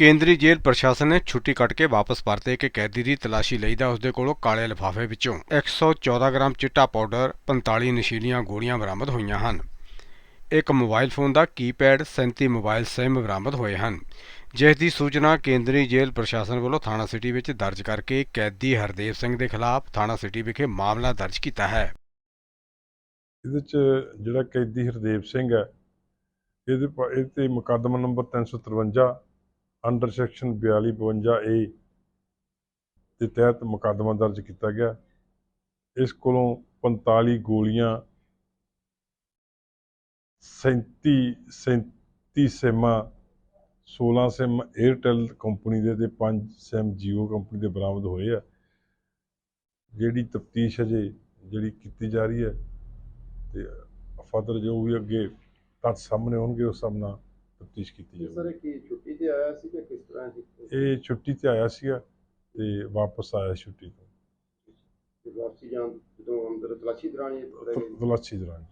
ਕੇਂਦਰੀ ਜੇਲ੍ਹ ਪ੍ਰਸ਼ਾਸਨ ਨੇ ਛੁੱਟੀ ਕੱਟ ਕੇ ਵਾਪਸ ਪਰਤੇ ਇੱਕ ਕੈਦੀ ਦੀ ਤਲਾਸ਼ੀ ਲਈ ਦਾ ਉਸਦੇ ਕੋਲੋਂ ਕਾਲੇ ਲਿਫਾਫੇ ਵਿੱਚੋਂ। 114 ਗ੍ਰਾਮ ਚਿੱਟਾ ਪਾਊਡਰ 45 ਨਸ਼ੀਲੀਆਂ ਗੋਲੀਆਂ ਬਰਾਮਦ ਹੋਈਆਂ ਹਨ। ਇੱਕ ਮੋਬਾਈਲ ਫੋਨ ਦਾ ਕੀਪੈਡ 37 ਮੋਬਾਈਲ ਸਿਮ ਬਰਾਮਦ ਹੋਏ ਹਨ। ਜਿਸ ਦੀ ਸੂਚਨਾ ਕੇਂਦਰੀ ਜੇਲ੍ਹ ਪ੍ਰਸ਼ਾਸਨ ਵੱਲੋਂ ਥਾਣਾ ਸਿਟੀ ਵਿੱਚ ਦਰਜ ਕਰਕੇ ਕੈਦੀ ਹਰਦੇਵ ਸਿੰਘ ਦੇ ਖਿਲਾਫ ਥਾਣਾ ਸਿਟੀ ਵਿਖੇ ਮਾਮਲਾ ਦਰਜ ਕੀਤਾ ਹੈ। ਇਹਦੇ ਚ ਜਿਹੜਾ ਕੈਦੀ ਹਰਦੇਵ ਸਿੰਘ ਹੈ, ਇਹਦੇ ਪ- ਇਹ ਤੇ ਮੁਕੱਦਮਾ ਨੰਬਰ 353 ਅੰਡਰ ਸੈਕਸ਼ਨ 4252 ਏ ਦੇ ਤਹਿਤ ਮੁਕੱਦਮਾ ਦਰਜ ਕੀਤਾ ਗਿਆ। ਇਸ ਕੋਲੋਂ 45 ਗੋਲੀਆਂ 37 37 ਸਿਮਾਂ 16 ਸਿਮ 에ਅਰਟੈਲ ਕੰਪਨੀ ਦੇ ਤੇ 5 ਸਿਮ ਜੀਓ ਕੰਪਨੀ ਦੇ ਬਰਾਮਦ ਹੋਏ ਆ। ਜਿਹੜੀ ਤਫਤੀਸ਼ ਅਜੇ ਜਿਹੜੀ ਕੀਤੀ ਜਾ ਰਹੀ ਹੈ ਤੇ ਫਰਦਰ ਜੋ ਵੀ ਅੱਗੇ ਤੱਥ ਸਾਹਮਣੇ ਆਉਣਗੇ ਉਸ ਹਿਸਾਬ ਨਾਲ ਤਫਤੀਸ਼ ਕੀਤੀ ਸਰ ਜਾਵੇਗੀ ਇਹ ਕੀ ਛੁੱਟੀ ਤੇ ਆਇਆ ਸੀ ਕਿ ਕਿਸ ਤਰ੍ਹਾਂ ਸੀ ਇਹ ਛੁੱਟੀ ਤੇ ਆਇਆ ਸੀਗਾ ਤੇ ਵਾਪਸ ਆਇਆ ਛੁੱਟੀ ਤੋਂ। ਤੇ ਵਾਪਸੀ ਜਾਣ ਜਦੋਂ ਅੰਦਰ ਤਲਾਸ਼ੀ ਦੌਰਾਨ ਇਹ ਜੀ। ਤਲਾਸ਼ੀ ਦੌਰਾਨ